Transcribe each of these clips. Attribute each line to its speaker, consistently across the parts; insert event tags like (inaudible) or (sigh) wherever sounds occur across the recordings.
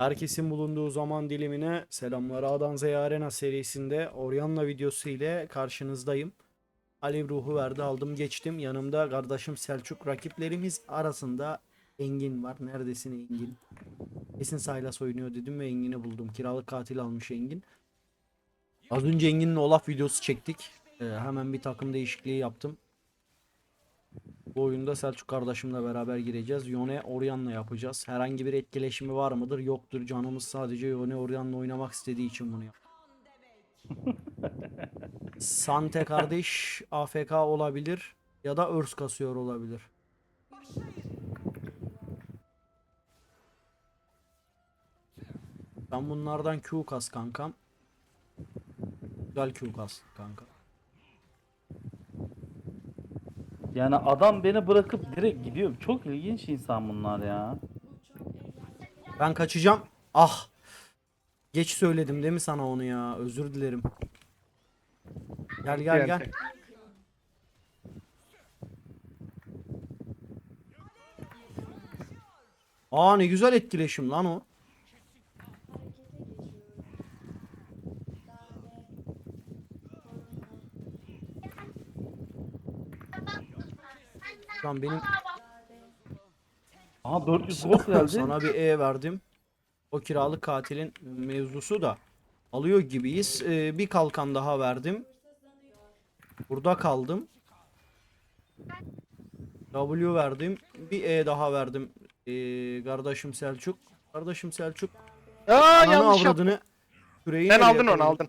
Speaker 1: Herkesin bulunduğu zaman dilimine selamlar A'dan Z'ye Arena serisinde Orion'la videosu ile karşınızdayım. Alev ruhu verdi aldım geçtim. Yanımda kardeşim Selçuk rakiplerimiz arasında Engin var. Neredesin Engin? Kesin Saylas oynuyor dedim ve Engin'i buldum. Kiralık katil almış Engin. Az önce Engin'le Olaf videosu çektik. Ee, hemen bir takım değişikliği yaptım. Bu oyunda Selçuk kardeşimle beraber gireceğiz. Yone Orion'la yapacağız. Herhangi bir etkileşimi var mıdır? Yoktur. Canımız sadece Yone Orion'la oynamak istediği için bunu yap. (laughs) Sante kardeş AFK olabilir ya da örs kasıyor olabilir. Ben bunlardan Q kas kankam. Güzel Q kas kanka.
Speaker 2: Yani adam beni bırakıp direkt gidiyor. Çok ilginç insan bunlar ya.
Speaker 1: Ben kaçacağım. Ah. Geç söyledim değil mi sana onu ya? Özür dilerim. Gel gel gel. Aa ne güzel etkileşim lan o. Lan benim
Speaker 2: Aha 400 gold geldi.
Speaker 1: sana bir E verdim. O kiralık katilin mevzusu da alıyor gibiyiz. Ee, bir kalkan daha verdim. Burada kaldım. W verdim. Bir E daha verdim. Ee, kardeşim Selçuk. Kardeşim Selçuk.
Speaker 3: Aa
Speaker 1: Ananı
Speaker 3: yanlış yaptım.
Speaker 1: avradını. Küreği
Speaker 3: Sen
Speaker 1: nereye
Speaker 3: aldın onu
Speaker 1: koydun?
Speaker 3: aldın.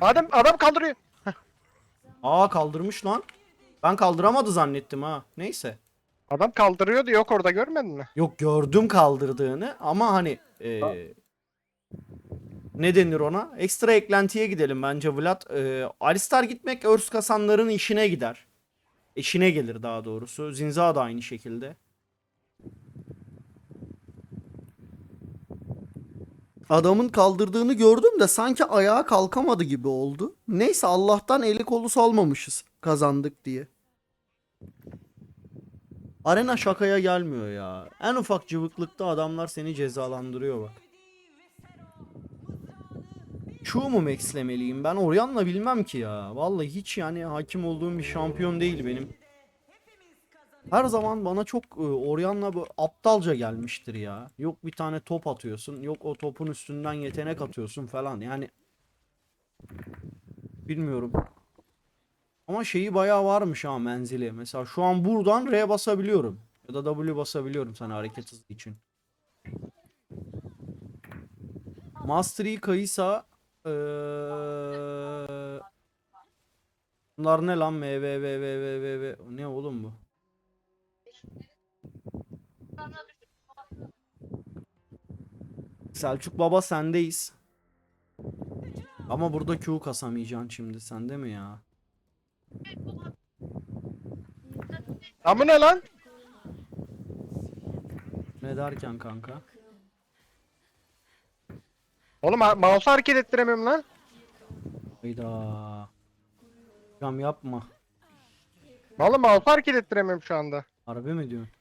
Speaker 3: Adam adam kaldırıyor.
Speaker 1: Aa kaldırmış lan. Ben kaldıramadı zannettim ha. Neyse.
Speaker 3: Adam kaldırıyordu yok orada görmedin mi?
Speaker 1: Yok gördüm kaldırdığını ama hani eee, ne denir ona? Ekstra eklentiye gidelim bence Vlad. Eee Alistar gitmek örs kasanların işine gider. İşine gelir daha doğrusu. Zinza da aynı şekilde. Adamın kaldırdığını gördüm de sanki ayağa kalkamadı gibi oldu. Neyse Allah'tan eli kolu salmamışız kazandık diye. Arena şakaya gelmiyor ya. En ufak cıvıklıkta adamlar seni cezalandırıyor bak. Şu mu maxlemeliyim? Ben Orion'la bilmem ki ya. Vallahi hiç yani hakim olduğum bir şampiyon değil benim. Her zaman bana çok e, Orion'la aptalca gelmiştir ya. Yok bir tane top atıyorsun. Yok o topun üstünden yetenek atıyorsun falan. Yani bilmiyorum. Ama şeyi bayağı varmış ha menzili. Mesela şu an buradan R basabiliyorum. Ya da W basabiliyorum sana hareket hızı için. Mastery Kaysa eee Bunlar ne lan? M V V V V V V Ne oğlum bu? Selçuk Baba sendeyiz. Ama burada Q kasamayacaksın şimdi. Sende mi ya?
Speaker 3: Ama ne lan?
Speaker 1: Ne derken kanka?
Speaker 3: Oğlum ha- mouse'u hareket ettiremiyorum lan.
Speaker 1: Hayda. Cam yapma.
Speaker 3: Vallahi mouse'u hareket ettiremiyorum şu anda.
Speaker 1: Harbi mi diyorsun?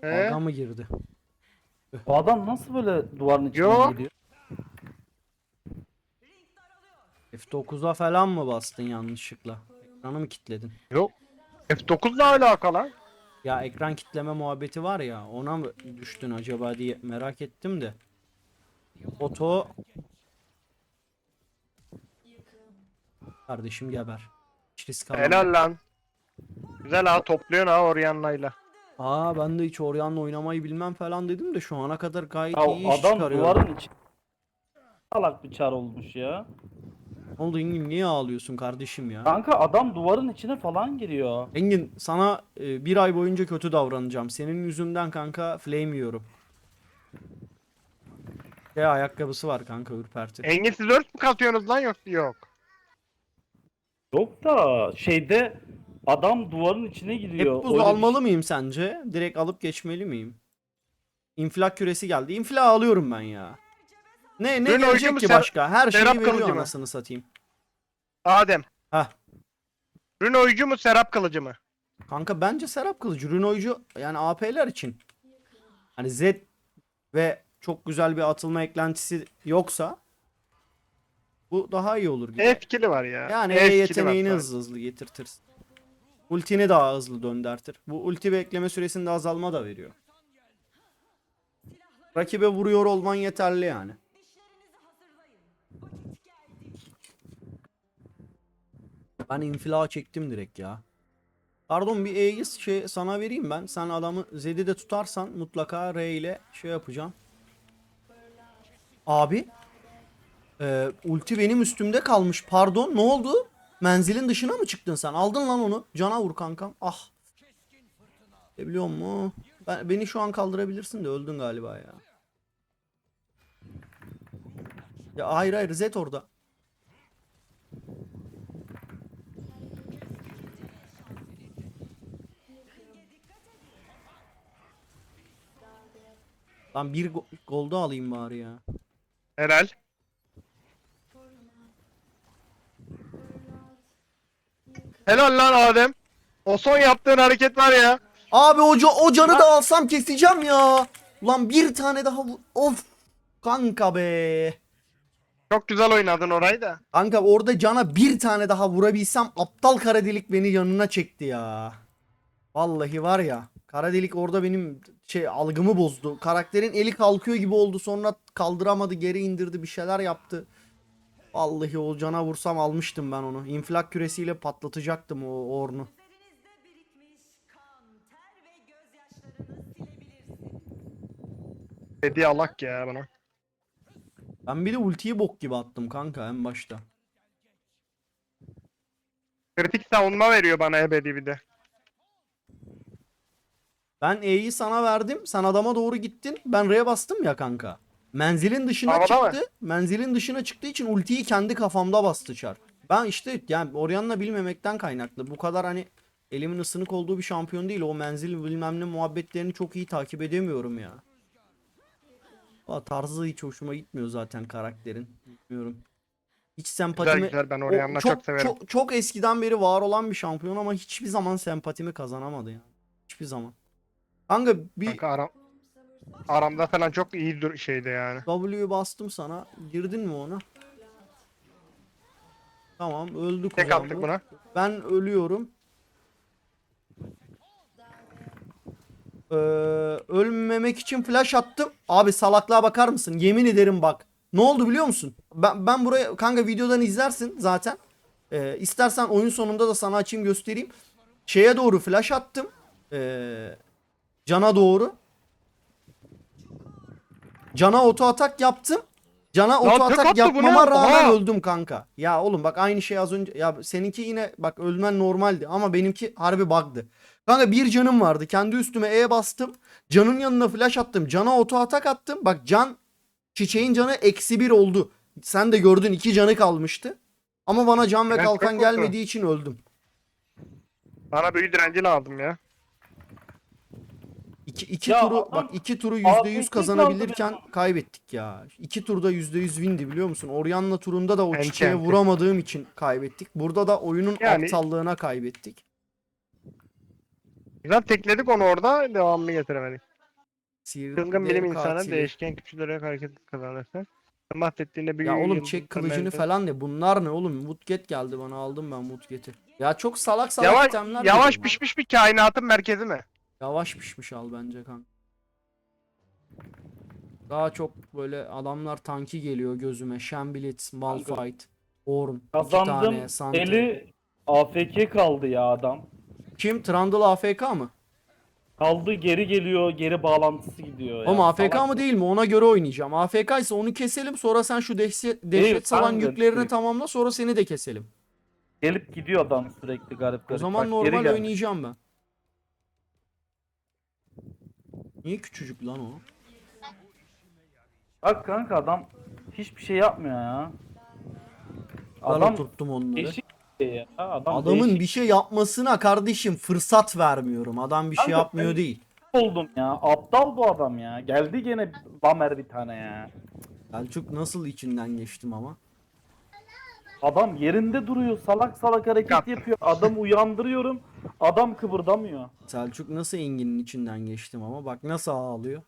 Speaker 3: He?
Speaker 1: Dalga mı girdi?
Speaker 2: Bu adam nasıl böyle duvarın içine
Speaker 3: Yo.
Speaker 2: giriyor?
Speaker 1: F9'a falan mı bastın yanlışlıkla? Ekranı mı kilitledin?
Speaker 3: Yok. F9'la alakalı.
Speaker 1: Ya ekran kitleme muhabbeti var ya ona mı düştün acaba diye merak ettim de. Oto Kardeşim geber. Hiç risk alma.
Speaker 3: Helal lan. Güzel ha topluyorsun ha Orion'layla.
Speaker 1: Aa ben de hiç Orion'la oynamayı bilmem falan dedim de şu ana kadar gayet
Speaker 2: Ya
Speaker 1: iyi iş
Speaker 2: adam
Speaker 1: çıkarıyor.
Speaker 2: duvarın içi. Salak bir çar olmuş ya.
Speaker 1: Ne oldu Engin niye ağlıyorsun kardeşim ya?
Speaker 2: Kanka adam duvarın içine falan giriyor.
Speaker 1: Engin sana e, bir ay boyunca kötü davranacağım. Senin yüzünden kanka flame yiyorum. Şey ayakkabısı var kanka ürperti.
Speaker 3: Engin siz örs mü katıyorsunuz lan yok yok.
Speaker 2: Yok da şeyde adam duvarın içine
Speaker 1: Hep
Speaker 2: giriyor.
Speaker 1: buz
Speaker 2: Öyle bir
Speaker 1: almalı
Speaker 2: şey-
Speaker 1: mıyım sence? Direkt alıp geçmeli miyim? İnflak küresi geldi. İnflak alıyorum ben ya. Ne ne
Speaker 3: Dün
Speaker 1: gelecek ki
Speaker 3: Ser-
Speaker 1: başka? Her şeyi
Speaker 3: Serap
Speaker 1: veriyor
Speaker 3: Kılıcı mı?
Speaker 1: anasını satayım.
Speaker 3: Adem.
Speaker 1: Hah.
Speaker 3: Rün oyuncu mu Serap Kılıcı mı?
Speaker 1: Kanka bence Serap Kılıcı Runoycu yani AP'ler için. Hani Z ve çok güzel bir atılma eklentisi yoksa bu daha iyi olur gibi.
Speaker 3: E var ya.
Speaker 1: Yani
Speaker 3: E
Speaker 1: E yeteneğini hızlı hızlı getirtirsin. Ultini daha hızlı döndertir. Bu ulti bekleme süresinde azalma da veriyor. Rakibe vuruyor olman yeterli yani. Ben infila çektim direkt ya. Pardon bir E'yi şey sana vereyim ben. Sen adamı Zed'i de tutarsan mutlaka R ile şey yapacağım. Abi. Ee, ulti benim üstümde kalmış. Pardon ne oldu? Menzilin dışına mı çıktın sen? Aldın lan onu. Cana vur kankam. Ah. E biliyor musun? Ben, beni şu an kaldırabilirsin de öldün galiba ya. Ya hayır hayır Zed orada. Lan bir go- golda alayım bari ya.
Speaker 3: Helal. Helal lan Adem. O son yaptığın hareket var ya.
Speaker 1: Abi o, o canı da alsam keseceğim ya. Ulan bir tane daha Of. Kanka be.
Speaker 3: Çok güzel oynadın orayı da.
Speaker 1: Kanka orada cana bir tane daha vurabilsem aptal kara delik beni yanına çekti ya. Vallahi var ya. Kara delik orada benim şey algımı bozdu. Karakterin eli kalkıyor gibi oldu. Sonra kaldıramadı, geri indirdi, bir şeyler yaptı. Vallahi o cana vursam almıştım ben onu. İnfilak küresiyle patlatacaktım o ornu.
Speaker 3: Dedi alak ya bana.
Speaker 1: Ben bir de ultiyi bok gibi attım kanka en başta.
Speaker 3: Kritik savunma veriyor bana ebedi bir de.
Speaker 1: Ben E'yi sana verdim. Sen adama doğru gittin. Ben R'ye bastım ya kanka. Menzilin dışına
Speaker 3: Havada mı?
Speaker 1: çıktı. Menzilin dışına çıktığı için ultiyi kendi kafamda bastı çar. Ben işte yani Orianna bilmemekten kaynaklı. Bu kadar hani elimin ısınık olduğu bir şampiyon değil. O menzil bilmem ne muhabbetlerini çok iyi takip edemiyorum ya. Valla tarzı hiç hoşuma gitmiyor zaten karakterin. Bilmiyorum. Hiç
Speaker 3: Güzel
Speaker 1: sempatimi...
Speaker 3: güzel ben
Speaker 1: O
Speaker 3: Orianna'yı çok, severim.
Speaker 1: Çok, çok eskiden beri var olan bir şampiyon ama hiçbir zaman sempatimi kazanamadı yani. Hiçbir zaman. Kanka bir
Speaker 3: Kanka aram, aramda falan çok iyi dur şeydi yani.
Speaker 1: W'yu bastım sana. Girdin mi ona? Tamam öldük o
Speaker 3: Tek
Speaker 1: zaman
Speaker 3: attık
Speaker 1: bu.
Speaker 3: buna.
Speaker 1: Ben ölüyorum. Ee, ölmemek için flash attım. Abi salaklığa bakar mısın? Yemin ederim bak. Ne oldu biliyor musun? Ben, ben buraya kanka videodan izlersin zaten. Ee, istersen oyun sonunda da sana açayım göstereyim. Şeye doğru flash attım. Ee, cana doğru. Cana oto atak yaptım. Cana oto atak yapmama rağmen
Speaker 3: Oha!
Speaker 1: öldüm kanka. Ya oğlum bak aynı şey az önce. Ya seninki yine bak ölmen normaldi ama benimki harbi bug'dı. Kanka bir canım vardı. Kendi üstüme E bastım. Canın yanına flash attım. Cana oto atak attım. Bak can çiçeğin canı eksi bir oldu. Sen de gördün iki canı kalmıştı. Ama bana can ve
Speaker 3: Ben
Speaker 1: kalkan gelmediği için öldüm.
Speaker 3: Bana büyü direnci lazım ya.
Speaker 1: İki, iki
Speaker 2: Ya
Speaker 1: turu
Speaker 2: adam
Speaker 1: bak iki turu yüzde yüz
Speaker 2: AFK
Speaker 1: kazanabilirken kaybettik ya. İki turda yüzde yüz windi biliyor musun? Orianna turunda da o
Speaker 3: Enti
Speaker 1: çiçeğe
Speaker 3: enti.
Speaker 1: vuramadığım için kaybettik. Burada da oyunun
Speaker 3: Yani-
Speaker 1: aptallığına kaybettik.
Speaker 3: Güzel tekledik onu orada devamını getiremedik.
Speaker 1: Sihirli
Speaker 3: Çılgın
Speaker 1: dev
Speaker 3: bilim insanı
Speaker 1: katili.
Speaker 3: değişken küçülerek hareket kazanırsa. Bahsettiğinde büyü
Speaker 1: Ya oğlum çek kılıcını falan ne? Bunlar ne oğlum? Mutget geldi bana aldım ben Mutget'i. Ya çok salak salak
Speaker 3: Yavaş,
Speaker 1: itemler
Speaker 3: yavaş
Speaker 1: geliyor bana.
Speaker 3: pişmiş bir kainatın merkezi mi?
Speaker 1: Yavaş pişmiş al bence kanka. Daha çok böyle adamlar tanki geliyor gözüme. Shamblitz, Malphite, iki
Speaker 2: Kazandım.
Speaker 1: tane.
Speaker 2: Eli AFK kaldı ya adam.
Speaker 1: Kim? Trundle AFK mı?
Speaker 2: Kaldı geri geliyor, geri bağlantısı gidiyor.
Speaker 1: Oğlum
Speaker 2: ya.
Speaker 1: AFK
Speaker 2: Salak.
Speaker 1: mı değil mi? Ona göre oynayacağım. AFK ise onu keselim sonra sen şu dehşet, dehşet salan yüklerini tamamla sonra seni de keselim.
Speaker 2: Gelip gidiyor adam sürekli garip garip.
Speaker 1: O zaman
Speaker 2: Bak, geri
Speaker 1: normal
Speaker 2: gelmiş.
Speaker 1: oynayacağım ben. Niye küçücük lan o?
Speaker 2: Bak kanka adam hiçbir şey yapmıyor ya.
Speaker 1: Ben
Speaker 2: Adam
Speaker 1: oturttum onları.
Speaker 2: değişik bir şey ya. Adam
Speaker 1: Adamın
Speaker 2: değişik
Speaker 1: bir şey yapmasına kardeşim fırsat vermiyorum. Adam bir şey
Speaker 2: Kanka,
Speaker 1: yapmıyor
Speaker 2: ben-
Speaker 1: değil.
Speaker 2: oldum ya. Aptal bu adam ya. Geldi gene Lamer bir tane ya.
Speaker 1: Selçuk nasıl içinden geçtim ama.
Speaker 2: Adam yerinde duruyor. Salak salak hareket
Speaker 3: Yap.
Speaker 2: yapıyor. Adamı uyandırıyorum. Adam kıpırdamıyor.
Speaker 1: Selçuk nasıl Engin'in içinden geçtim ama bak nasıl ağlıyor.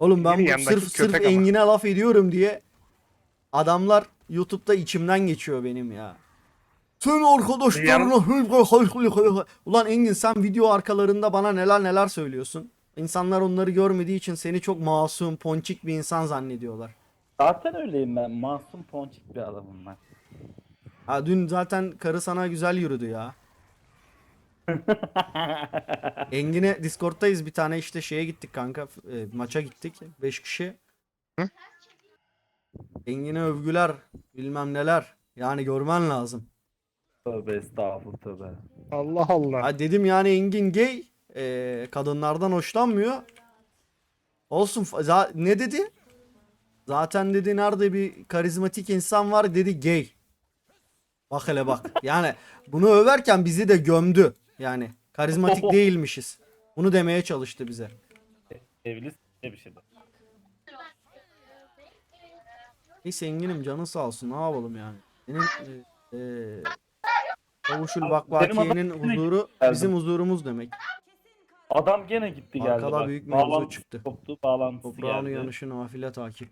Speaker 1: Oğlum ben bu
Speaker 3: yanındaki
Speaker 1: sırf sırf
Speaker 3: köpek ama.
Speaker 1: Engin'e laf ediyorum diye adamlar YouTube'da içimden geçiyor benim ya. Sen arkadaşlarına Ulan Engin sen video arkalarında bana neler neler söylüyorsun. İnsanlar onları görmediği için seni çok masum, ponçik bir insan zannediyorlar.
Speaker 2: Zaten öyleyim ben. Masum ponçik bir adamım ben.
Speaker 1: Ha dün zaten karı sana güzel yürüdü ya. (laughs) Engin'e Discord'tayız bir tane işte şeye gittik kanka. e, maça gittik. 5 kişi.
Speaker 3: Hı?
Speaker 1: Engin'e övgüler bilmem neler. Yani görmen lazım.
Speaker 2: Tövbe estağfurullah tövbe.
Speaker 3: Allah Allah.
Speaker 1: Ha dedim yani Engin gay. e, kadınlardan hoşlanmıyor. Olsun ne dedi? Zaten dedi nerede bir karizmatik insan var dedi gay. Bak hele bak. Yani bunu överken bizi de gömdü. Yani karizmatik (laughs) değilmişiz. Bunu demeye çalıştı bize.
Speaker 2: Evli s- bir şey de.
Speaker 1: Neyse Engin'im canın sağ olsun. Ne yapalım yani. Senin e, e, Kavuşul Bakvakiye'nin
Speaker 2: adam-
Speaker 1: huzuru bizim huzurumuz demek.
Speaker 2: Adam gene gitti geldi.
Speaker 1: Arkada
Speaker 2: bak.
Speaker 1: büyük mevzu çıktı.
Speaker 2: Koptu, bağlantısı
Speaker 1: Toprağın
Speaker 2: geldi.
Speaker 1: uyanışı nafile takip.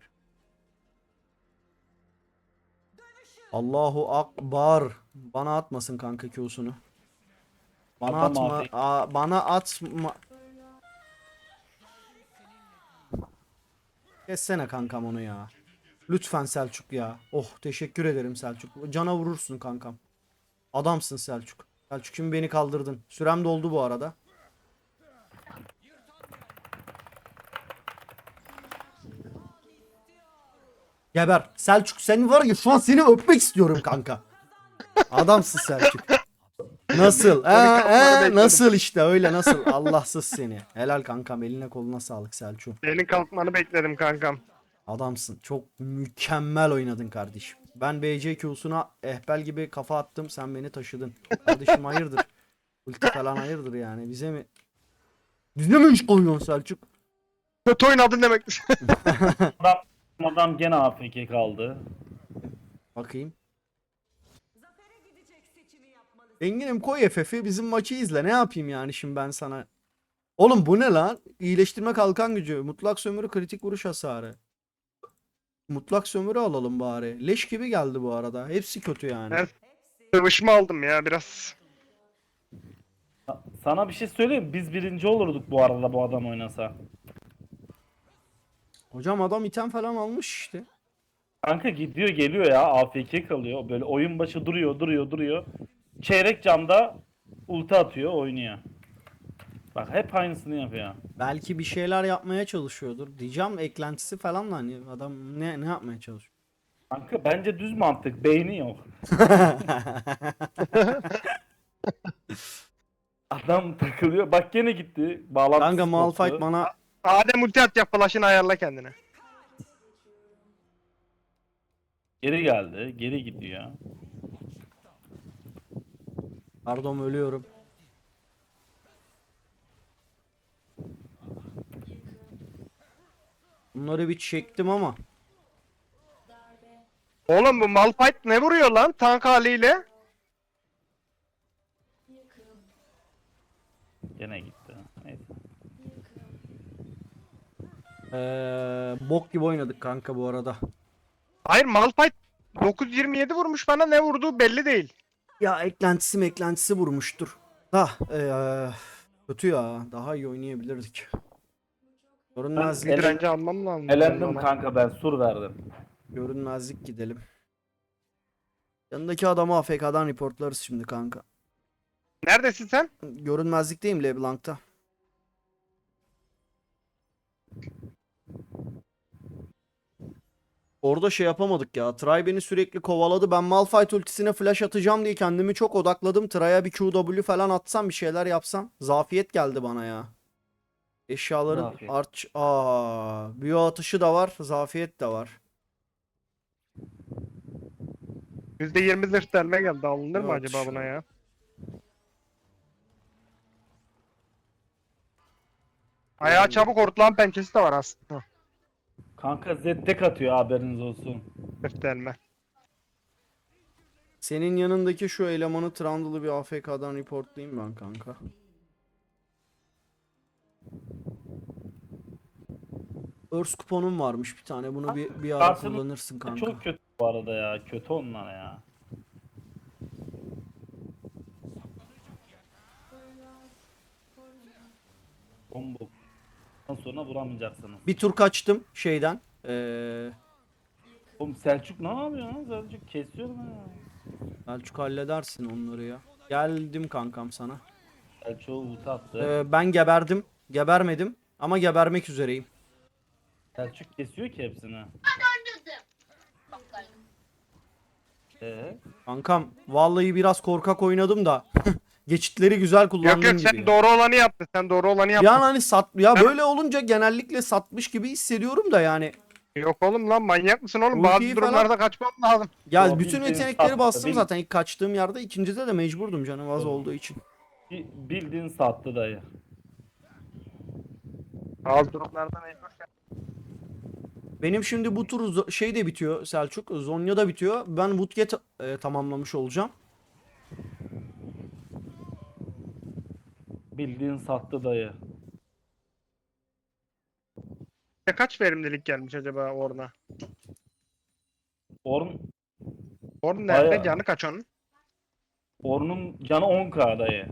Speaker 1: Allahu Akbar. Bana atmasın kanka Q'sunu. Bana
Speaker 2: Atama
Speaker 1: atma.
Speaker 2: abi.
Speaker 1: Aa, bana atma. Kessene kankam onu ya. Lütfen Selçuk ya. Oh teşekkür ederim Selçuk. Cana vurursun kankam. Adamsın Selçuk. Selçuk şimdi beni kaldırdın. Sürem doldu bu arada. Geber. Selçuk seni var ya şu an seni öpmek istiyorum kanka. Adamsın Selçuk. Nasıl? Ee, ee, nasıl işte öyle nasıl? Allahsız seni. Helal kankam eline koluna sağlık Selçuk.
Speaker 3: Senin kalkmanı bekledim kankam.
Speaker 1: Adamsın. Çok mükemmel oynadın kardeşim. Ben BC Q'suna ehbel gibi kafa attım. Sen beni taşıdın. Kardeşim hayırdır? Ulti falan hayırdır yani. Bize mi? Bize mi iş koyuyorsun Selçuk?
Speaker 3: Kötü oynadın demek.
Speaker 2: Adam, gene AFK kaldı.
Speaker 1: Bakayım.
Speaker 4: Zafere gidecek seçimi yapmalısın.
Speaker 1: Engin'im koy FF'i bizim maçı izle. Ne yapayım yani şimdi ben sana? Oğlum bu ne lan? İyileştirme kalkan gücü. Mutlak sömürü kritik vuruş hasarı. Mutlak sömürü alalım bari. Leş gibi geldi bu arada. Hepsi kötü yani.
Speaker 3: Evet. Sıvışma aldım ya biraz.
Speaker 2: Sa- Sana bir şey söyleyeyim mi? Biz birinci olurduk bu arada bu adam oynasa.
Speaker 1: Hocam adam item falan almış işte.
Speaker 2: Kanka gidiyor geliyor ya AFK kalıyor. Böyle oyun başı duruyor duruyor duruyor. Çeyrek camda ulti atıyor oynuyor. Bak hep aynısını yapıyor.
Speaker 1: Belki bir şeyler yapmaya çalışıyordur. Diyeceğim eklentisi falan da hani adam ne ne yapmaya çalışıyor?
Speaker 2: Kanka bence düz mantık beyni yok. (laughs) Adam takılıyor. Bak gene gitti. Bağlantısı
Speaker 1: Kanka Malphite
Speaker 2: koptu.
Speaker 1: bana
Speaker 3: Adem ulti atacak flash'ını ayarla kendine.
Speaker 2: Geri geldi. Geri gidiyor.
Speaker 1: pardon ölüyorum. Bunları bir çektim ama
Speaker 3: Oğlum bu Malphite ne vuruyor lan tank haliyle?
Speaker 2: Gene gitti. Neyse.
Speaker 1: Eee, bok gibi oynadık kanka bu arada.
Speaker 3: Hayır Malphite 927 vurmuş bana ne vurduğu belli değil.
Speaker 1: Ya eklentisi meklentisi vurmuştur. Da eee, kötü ya. Daha iyi oynayabilirdik. Görünmezlik,
Speaker 3: Direnci almam lazım.
Speaker 2: Elendim kanka ben sur verdim.
Speaker 1: görünmezlik gidelim. Yanındaki adamı AFK'dan reportlarız şimdi kanka.
Speaker 3: Neredesin sen?
Speaker 1: Görünmezlikteyim LeBlanc'ta. Orada şey yapamadık ya. Try beni sürekli kovaladı. Ben Malphite ultisine flash atacağım diye kendimi çok odakladım. Try'a bir QW falan atsam bir şeyler yapsam. Zafiyet geldi bana ya. Eşyaların
Speaker 2: Zafiyet.
Speaker 1: arç... Aa, büyü atışı da var. Zafiyet de var.
Speaker 3: %20 zırh delme geldi. Alınır mı
Speaker 1: Evet.
Speaker 3: acaba buna ya? Ayağı çabuk ortalan pençesi de var aslında.
Speaker 2: Kanka Zedek atıyor haberiniz olsun.
Speaker 3: Delme.
Speaker 1: Senin yanındaki şu elemanı Trundle'ı bir AFK'dan reportlayayım ben kanka. Örs kuponum varmış bir tane. Bunu bir, bir ara
Speaker 2: Kartını-
Speaker 1: kullanırsın kanka.
Speaker 2: Çok kötü bu arada ya. Kötü onlar ya. Bomba. Ondan sonra vuramayacaksınız.
Speaker 1: Bir tur kaçtım şeyden. Ee,
Speaker 2: Oğlum Selçuk ne yapıyor lan? Selçuk kesiyor mu ya?
Speaker 1: Selçuk halledersin onları ya. Geldim kankam sana.
Speaker 2: Selçuk'u ulti attı.
Speaker 1: Ee, ben geberdim. Gebermedim. Ama gebermek üzereyim.
Speaker 2: Selçuk kesiyor ki hepsini. Ee,
Speaker 1: Kankam vallahi biraz korkak oynadım da. (laughs) Geçitleri güzel kullandım
Speaker 3: Yok yok
Speaker 1: gibi.
Speaker 3: sen
Speaker 1: ya.
Speaker 3: doğru olanı yaptın. Sen doğru olanı yaptın.
Speaker 1: Yani hani sat ya
Speaker 3: Ben-
Speaker 1: böyle olunca genellikle satmış gibi hissediyorum da yani.
Speaker 3: Yok oğlum lan manyak mısın oğlum?
Speaker 1: Ultiyi
Speaker 3: Bazı durumlarda kaçmam lazım.
Speaker 1: Ya
Speaker 2: Yo,
Speaker 1: bütün
Speaker 2: bildiğin
Speaker 1: yetenekleri
Speaker 2: sattı,
Speaker 1: bastım
Speaker 2: bil-
Speaker 1: zaten ilk kaçtığım yerde. ikincide de mecburdum canım az olduğu için.
Speaker 2: bi- bildiğin sattı dayı.
Speaker 3: Bazı durumlarda mecbur.
Speaker 1: Benim şimdi bu tur zo- şey de bitiyor Selçuk. Zonya da bitiyor. Ben Woodgate e, tamamlamış olacağım.
Speaker 2: Bildiğin sattı dayı.
Speaker 3: Ya kaç verimlilik gelmiş acaba Orn'a?
Speaker 2: Orn,
Speaker 3: Orn nerede?
Speaker 2: Bayağı.
Speaker 3: Canı kaç onun?
Speaker 2: Orn'un canı 10k dayı.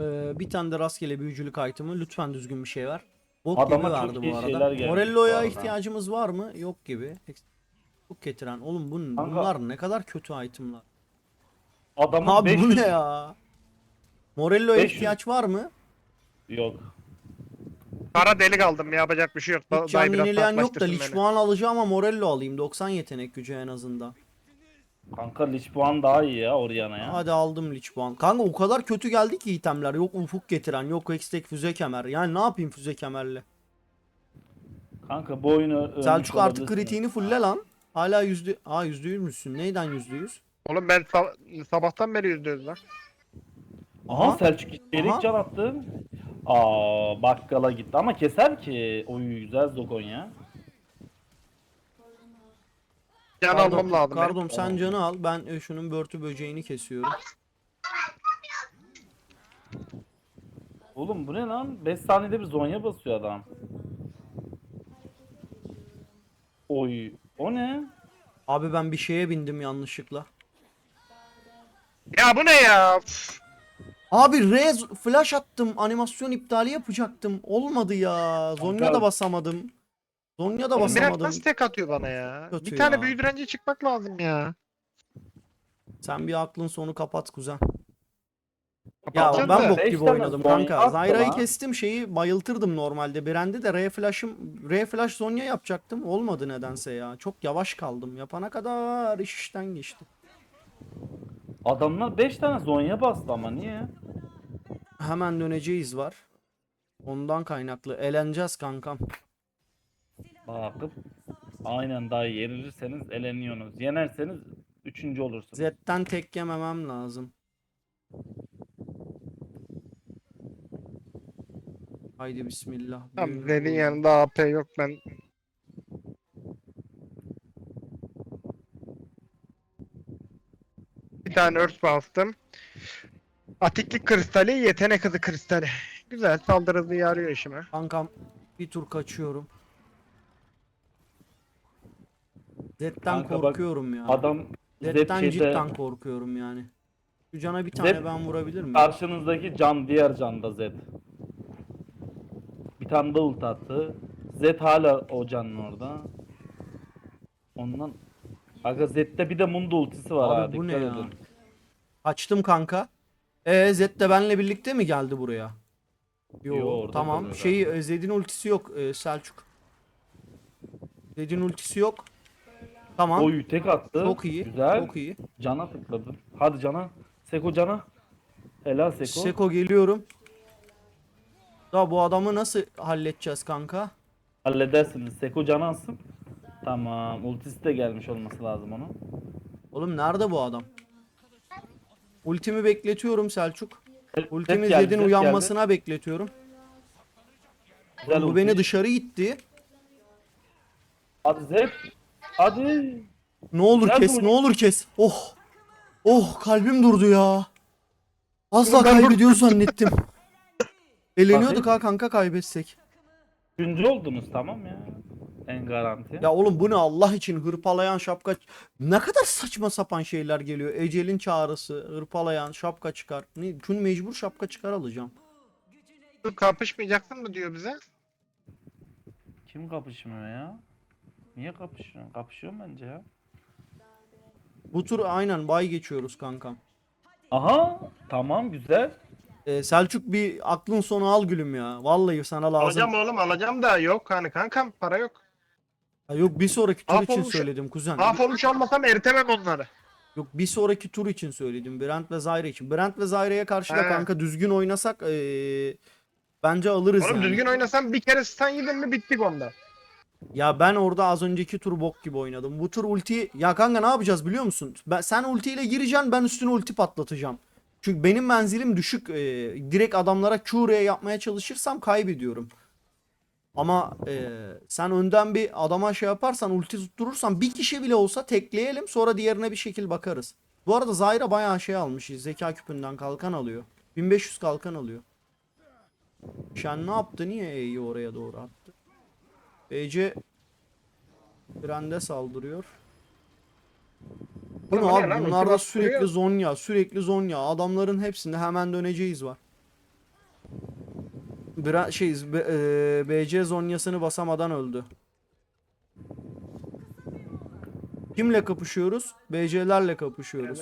Speaker 1: Ee, bir tane de rastgele büyücülük item'ı. Lütfen düzgün bir şey ver. Bok
Speaker 2: Adama
Speaker 1: gibi
Speaker 2: çok
Speaker 1: verdi
Speaker 2: iyi
Speaker 1: bu
Speaker 2: şeyler
Speaker 1: arada.
Speaker 2: gelmiş bu
Speaker 1: Morello'ya
Speaker 2: arada.
Speaker 1: ihtiyacımız var mı? Yok gibi. Çok getiren. Oğlum bu,
Speaker 2: Kanka-
Speaker 1: bunlar ne kadar kötü item'lar.
Speaker 2: Adamın
Speaker 1: Abi
Speaker 2: 500
Speaker 1: bu ne ya? Morello'ya
Speaker 2: 500
Speaker 1: ihtiyaç var mı?
Speaker 2: yok.
Speaker 3: Kara delik aldım yapacak bir şey yok.
Speaker 1: Hiç can yenileyen yok da Lich. Puan alacağım ama Morello alayım. 90 yetenek gücü en azından.
Speaker 2: Kanka Lich puan daha iyi ya Orianna ya.
Speaker 1: Hadi aldım Lich Puan. Kanka o kadar kötü geldi ki itemler. Yok ufuk getiren, yok Hextech füze kemer. Yani ne yapayım füze kemerle?
Speaker 2: Kanka bu oyunu
Speaker 1: Selçuk artık kritiğini fulle lan. Hala yüzde... Aa yüzde yüz müsün? Neyden yüzde yüz?
Speaker 3: Oğlum ben sa- sabahtan beri yüzüyoruz lan.
Speaker 2: Aha,
Speaker 1: Aha.
Speaker 2: Selçuk
Speaker 1: Aha.
Speaker 2: çeyrek can attı. Aa bakkala gitti ama keser ki. Oy güzel Zogon ya.
Speaker 3: Can
Speaker 1: Kardom,
Speaker 3: almam lazım. benim.
Speaker 1: Kardom sen canı al. Ben e, şunun börtü böceğini kesiyorum.
Speaker 2: Oğlum bu ne lan? 5 saniyede bir zonya basıyor adam. Oy. O ne?
Speaker 1: Abi ben bir şeye bindim yanlışlıkla.
Speaker 3: Ya bu ne ya? Üf.
Speaker 1: Abi Rez flash attım. Animasyon iptali yapacaktım. Olmadı ya. Zonya da basamadım. Zonya da
Speaker 3: Biraz
Speaker 1: basamadım.
Speaker 3: nasıl tek atıyor bana ya?
Speaker 1: Kötü
Speaker 3: bir tane
Speaker 1: ya.
Speaker 3: büyü direnci çıkmak lazım ya.
Speaker 1: Sen bir aklın sonu kapat kuzen. Ya ben
Speaker 3: da.
Speaker 1: bok
Speaker 2: Beş
Speaker 1: gibi
Speaker 2: tane
Speaker 1: oynadım
Speaker 2: Zonya
Speaker 1: kanka.
Speaker 2: attı lan.
Speaker 1: kestim şeyi bayıltırdım normalde. Brand'i de R flash'ım R flash Zonya yapacaktım. Olmadı nedense ya. Çok yavaş kaldım. Yapana kadar iş işten geçti.
Speaker 2: Adamlar 5 tane zonya bastı ama niye?
Speaker 1: Hemen döneceğiz var. Ondan kaynaklı. Eleneceğiz kankam.
Speaker 2: Bakıp aynen daha yenilirseniz eleniyorsunuz. Yenerseniz üçüncü olursunuz.
Speaker 1: Z'den tek yememem lazım. Haydi bismillah.
Speaker 3: Tamam Zed'in
Speaker 1: buldum.
Speaker 3: yanında AP yok ben. Bir tane örs bastım. Atiklik kristali, yetenek hızı kristali. Güzel saldırı hızı yarıyor işime.
Speaker 1: Kankam bir tur kaçıyorum. Z'den
Speaker 2: Kanka bak,
Speaker 1: korkuyorum ya.
Speaker 2: Adam Z
Speaker 1: Z'den
Speaker 2: şeyde
Speaker 1: cidden korkuyorum yani. Şu cana bir tane
Speaker 2: Zed-
Speaker 1: ben vurabilir miyim?
Speaker 2: karşınızdaki can diğer canda Z. Bir tane de ult attı. Z hala o canın orada. Ondan Aga Z'de bir de Mundo ultisi var
Speaker 1: Abi
Speaker 2: ha
Speaker 1: bu ne
Speaker 2: dikkat
Speaker 1: ya?
Speaker 2: edin.
Speaker 1: Kaçtım kanka. E Zed de benle birlikte mi geldi buraya? Yo,
Speaker 2: Yo, orada
Speaker 1: tamam.
Speaker 2: kalıyor
Speaker 1: Şey e, Zed'in ultisi yok e, Selçuk. Zed'in ultisi yok. Tamam.
Speaker 2: Oy tek attı.
Speaker 1: Çok iyi.
Speaker 2: Güzel.
Speaker 1: Çok iyi.
Speaker 2: Cana tıkladı. Hadi cana. Seko cana. Helal Seko.
Speaker 1: Seko geliyorum. Da bu adamı nasıl halledeceğiz kanka?
Speaker 2: Halledersiniz. Seko cana alsın. Tamam. Ultisi de gelmiş olması lazım onun.
Speaker 1: Oğlum nerede bu adam? Ultimi bekletiyorum Selçuk. Ultimi
Speaker 2: geldi,
Speaker 1: Zed'in
Speaker 2: Zed
Speaker 1: uyanmasına bekletiyorum.
Speaker 2: Güzel
Speaker 1: Bu
Speaker 2: ulti.
Speaker 1: beni dışarı itti.
Speaker 2: Hadi Zed. Hadi.
Speaker 1: Ne olur
Speaker 2: Güzel
Speaker 1: kes,
Speaker 2: bu-
Speaker 1: ne olur kes. Oh. Oh kalbim durdu ya.
Speaker 3: Ben
Speaker 1: kaybediyor zannettim. (laughs) Eleniyorduk
Speaker 2: Bakayım.
Speaker 1: ha kanka kaybetsek.
Speaker 2: Üçüncü oldunuz tamam ya. En garanti.
Speaker 1: Ya oğlum bu ne Allah için hırpalayan şapka ne kadar saçma sapan şeyler geliyor. Ecelin çağrısı, hırpalayan şapka çıkar. Ne, çünkü mecbur şapka çıkar alacağım.
Speaker 3: Kapışmayacaksın mı diyor bize.
Speaker 2: Kim kapışmıyor ya? Niye kapışıyor? Kapışıyor bence ya.
Speaker 1: Bu tur aynen bay geçiyoruz kankam.
Speaker 2: Aha tamam güzel.
Speaker 1: Ee, Selçuk bir aklın sonu al gülüm ya. Vallahi sana lazım.
Speaker 3: Alacağım oğlum alacağım da yok hani kankam para yok.
Speaker 1: Ha, yok bir sonraki tur için söyledim kuzen.
Speaker 3: Mahvolmuş olmasam eritemem onları.
Speaker 1: Yok bir sonraki tur için söyledim. Brent ve Zyra için. Brent ve Zyra'ya karşı da
Speaker 3: He.
Speaker 1: kanka düzgün oynasak ee, bence alırız
Speaker 3: Oğlum
Speaker 1: yani.
Speaker 3: düzgün oynasam bir kere stun yedin mi bittik onda.
Speaker 1: Ya ben orada az önceki tur bok gibi oynadım. Bu tur ulti ya kanka ne yapacağız biliyor musun? Ben, sen ultiyle gireceksin ben üstüne ulti patlatacağım. Çünkü benim menzilim düşük. Ee, direkt adamlara Q'ye yapmaya çalışırsam kaybediyorum. Ama ee, sen önden bir adama şey yaparsan ulti tutturursan bir kişi bile olsa tekleyelim sonra diğerine bir şekil bakarız. Bu arada Zyra bayağı şey almış. Zeka küpünden kalkan alıyor. 1500 kalkan alıyor. Şen ne yaptı? Niye E'yi oraya doğru attı? BC Brand'e saldırıyor. Bu ne abi?
Speaker 3: lan?
Speaker 1: Bunlarda sürekli. Zonya, sürekli Zonya. Adamların hepsinde hemen döneceğiz var. Bra şey B- e, BC Zonya'sını basamadan öldü. Kimle kapışıyoruz? BC'lerle kapışıyoruz.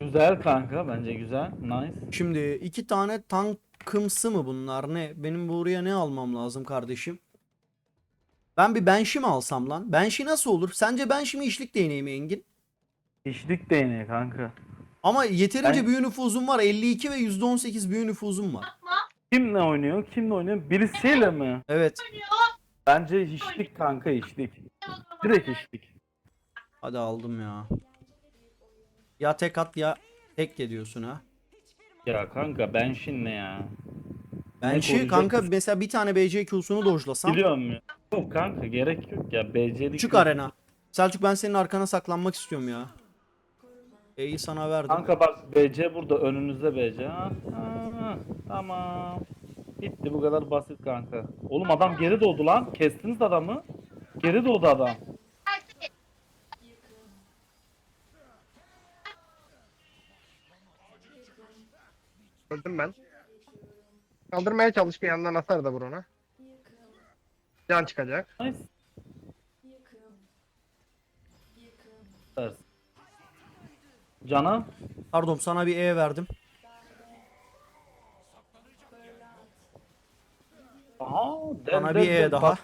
Speaker 2: Güzel kanka bence güzel. Nice.
Speaker 1: Şimdi iki tane tankımsı mı bunlar ne? Benim buraya ne almam lazım kardeşim? Ben bir Banshee mi alsam lan? Banshee nasıl olur? Sence Banshee mi işlik değneği mi Engin?
Speaker 2: İşlik değneği kanka.
Speaker 1: Ama yeterince
Speaker 2: Ben-
Speaker 1: büyü nüfuzum var. 52 ve %18 büyü nüfuzum var.
Speaker 2: Kimle oynuyor? Kimle oynuyor? Birisiyle mi?
Speaker 1: Evet.
Speaker 2: Bence işlik kanka işlik. Direkt işlik.
Speaker 1: Hadi aldım ya. Ya tek at ya tek ediyorsun ha.
Speaker 2: Ya kanka ben şimdi ya.
Speaker 1: Banshee
Speaker 2: koruyacak
Speaker 1: kanka mesela bir tane BC Q'sunu dojlasam.
Speaker 2: Biliyorum ya. Yok kanka gerek yok ya. BC'lik.
Speaker 1: Küçük arena. Selçuk ben senin arkana saklanmak istiyorum ya. E'yi sana verdim.
Speaker 2: Kanka bak BC burada önünüzde BC. Ha, ha, tamam. Bitti bu kadar basit kanka. Oğlum adam geri doğdu lan. Kestiniz adamı. Geri doğdu adam.
Speaker 3: Öldüm ben. Kaldırmaya çalış bir yandan atar da vur ona. Can çıkacak.
Speaker 2: Nice. Ters. Cana.
Speaker 1: Pardon sana bir E verdim.
Speaker 2: Aha.
Speaker 1: Sana
Speaker 2: dev,
Speaker 1: bir
Speaker 2: dev,
Speaker 1: E
Speaker 2: dev.
Speaker 1: daha.
Speaker 2: Bak,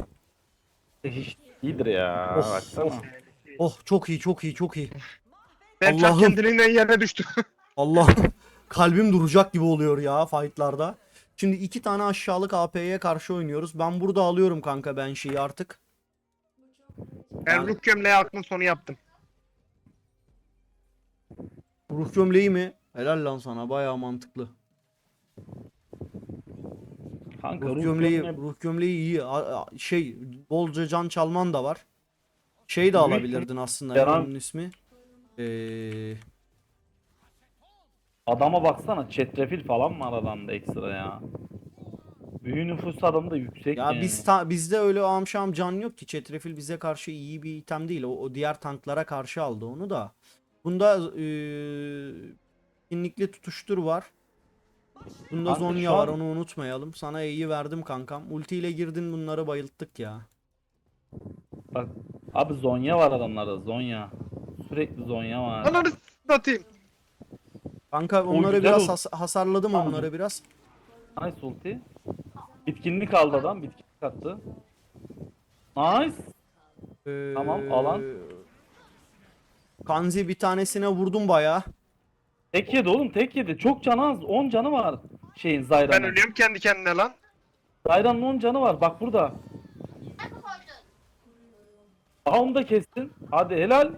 Speaker 2: Hiç iyidir ya.
Speaker 1: Oh,
Speaker 2: Baksana.
Speaker 1: Oh çok iyi çok iyi çok iyi.
Speaker 3: Ben çok
Speaker 1: Allah'ım.
Speaker 3: kendiliğinden yere düştü. (laughs)
Speaker 1: Allah kalbim duracak gibi oluyor ya fightlarda. Şimdi iki tane aşağılık AP'ye karşı oynuyoruz. Ben burada alıyorum kanka ben şeyi artık.
Speaker 3: ben ruh gömleği aklın sonu yaptım.
Speaker 1: Ruh gömleği mi? Helal lan sana bayağı mantıklı.
Speaker 2: Kanka
Speaker 1: Ruh
Speaker 2: ruh
Speaker 1: gömleği,
Speaker 2: gömleği-
Speaker 1: ruh gömleği iyi. A- a- Şey bolca can çalman da var. Şey de alabilirdin aslında.
Speaker 2: Yaran-
Speaker 1: ya, Onun ismi. Ee,
Speaker 2: Adama baksana çetrefil falan var adamda ekstra ya. Büyü nüfus adamı da yüksek
Speaker 1: ya
Speaker 2: yani.
Speaker 1: biz ta- bizde öyle amşam can yok ki. Çetrefil bize karşı iyi bir item değil. O, o diğer tanklara karşı aldı onu da. Bunda eee kinlikli tutuştur var. Bunda
Speaker 2: Kanka
Speaker 1: Zonya
Speaker 2: şu
Speaker 1: var
Speaker 2: an-
Speaker 1: onu unutmayalım. Sana E'yi verdim kankam. Ulti ile girdin bunları bayılttık ya.
Speaker 2: Bak abi Zonya var adamlarda Zonya. Sürekli Zonya var.
Speaker 3: Ananı satayım.
Speaker 1: Kanka onları
Speaker 2: güzel
Speaker 1: biraz
Speaker 2: oldu.
Speaker 1: has- hasarladım
Speaker 2: Tamam.
Speaker 1: onları biraz.
Speaker 2: Nice ulti. Bitkinlik aldı adam. Bitkinlik attı. Nice.
Speaker 1: Ee,
Speaker 2: Tamam, alan.
Speaker 1: Kanzi bir tanesine vurdum bayağı.
Speaker 2: Tek yedi oğlum tek yedi. Çok canı az. 10 canı var şeyin
Speaker 3: Ben
Speaker 2: Zayra'nın.
Speaker 3: ölüyorum kendi kendine lan.
Speaker 2: Zayra'nın 10 canı var. Bak burada. Aha onu da kestin. Hadi helal.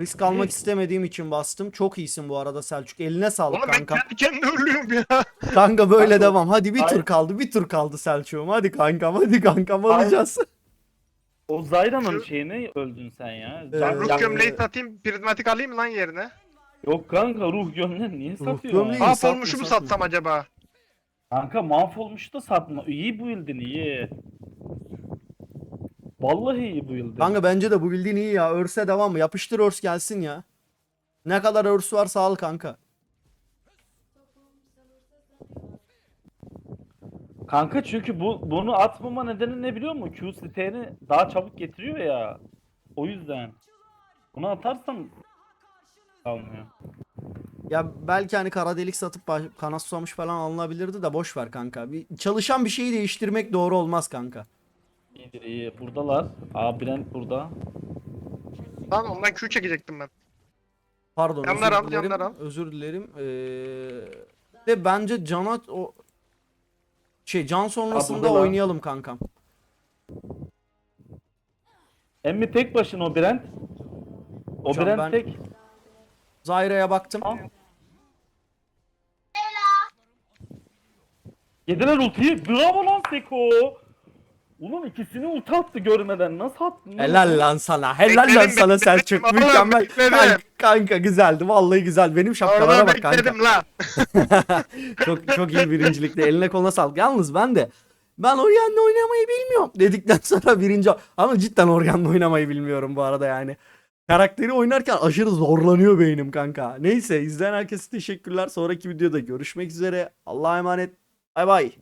Speaker 1: Risk almak istemediğim için bastım. Çok iyisin bu arada Selçuk. Eline sağlık
Speaker 3: Oğlum ben
Speaker 1: kanka.
Speaker 3: kendi kendine ölüyorum ya. (laughs)
Speaker 1: Kanka böyle
Speaker 2: Kanka,
Speaker 1: devam. Hadi bir tur
Speaker 2: hayır.
Speaker 1: kaldı. Bir tur kaldı Selçuk'um. Hadi kankam. Hadi kankam
Speaker 2: Hayır.
Speaker 1: alacağız.
Speaker 2: O Zayra'nın
Speaker 3: Şu-
Speaker 2: şeyini öldün sen ya.
Speaker 1: Ee,
Speaker 2: Can-
Speaker 3: Ruh
Speaker 2: can-
Speaker 3: gömleği satayım prizmatik alayım lan yerine.
Speaker 2: Yok kanka ruh gömleği niye satıyorsun?
Speaker 1: gömleği- satma,
Speaker 3: olmuşu mu
Speaker 1: satma.
Speaker 3: satsam acaba?
Speaker 2: Kanka mahvolmuş da satma. İyi bildin iyi. Vallahi iyi bu yıl.
Speaker 1: Kanka bence de bu bildiğin iyi ya. Örse devam mı? Yapıştır örs gelsin ya. Ne kadar örs varsa al kanka.
Speaker 2: Kanka çünkü bu bunu atmama nedeni ne biliyor musun? Q siteğini daha çabuk getiriyor ya. O yüzden. Bunu atarsan kalmıyor.
Speaker 1: Ya belki hani kara delik satıp baş- kana susamış falan alınabilirdi de boş ver kanka. Bir çalışan bir şeyi değiştirmek doğru olmaz kanka.
Speaker 2: İyidir iyi. Buradalar. Aa Brent burada.
Speaker 3: Tamam ondan Q çekecektim ben.
Speaker 1: Pardon
Speaker 3: Yanlar
Speaker 1: özür
Speaker 3: al,
Speaker 1: dilerim.
Speaker 3: yanlar al.
Speaker 1: Özür dilerim. Ee, de bence cana o şey can sonrasında
Speaker 2: buradalar.
Speaker 1: oynayalım kankam.
Speaker 2: Emmi tek başına o Brent. O
Speaker 1: Hocam
Speaker 2: Brent
Speaker 1: ben-
Speaker 2: tek.
Speaker 1: Zyra'ya baktım.
Speaker 2: Yediler ultiyi. Bravo lan Seko. Ulan ikisini ulti attı görmeden. Nasıl attın?
Speaker 1: Helal lan sana. Helal lan
Speaker 3: Bekledim,
Speaker 1: sana
Speaker 3: bekledim.
Speaker 1: Selçuk.
Speaker 3: Oğlum,
Speaker 1: Mükemmel.
Speaker 3: bekledim.
Speaker 1: Kanka, kanka güzeldi. Vallahi güzel. Benim şapkalara
Speaker 3: Orada
Speaker 1: bak kanka.
Speaker 3: bekledim la. (laughs)
Speaker 1: çok çok iyi birincilikte. Eline koluna sağlık. Yalnız ben de ben Orion'la oynamayı bilmiyorum dedikten (laughs) sonra birinci ama cidden Orion'la oynamayı bilmiyorum bu arada yani. Karakteri oynarken aşırı zorlanıyor beynim kanka. Neyse izleyen herkese teşekkürler. Sonraki videoda görüşmek üzere. Allah'a emanet. Bay bay.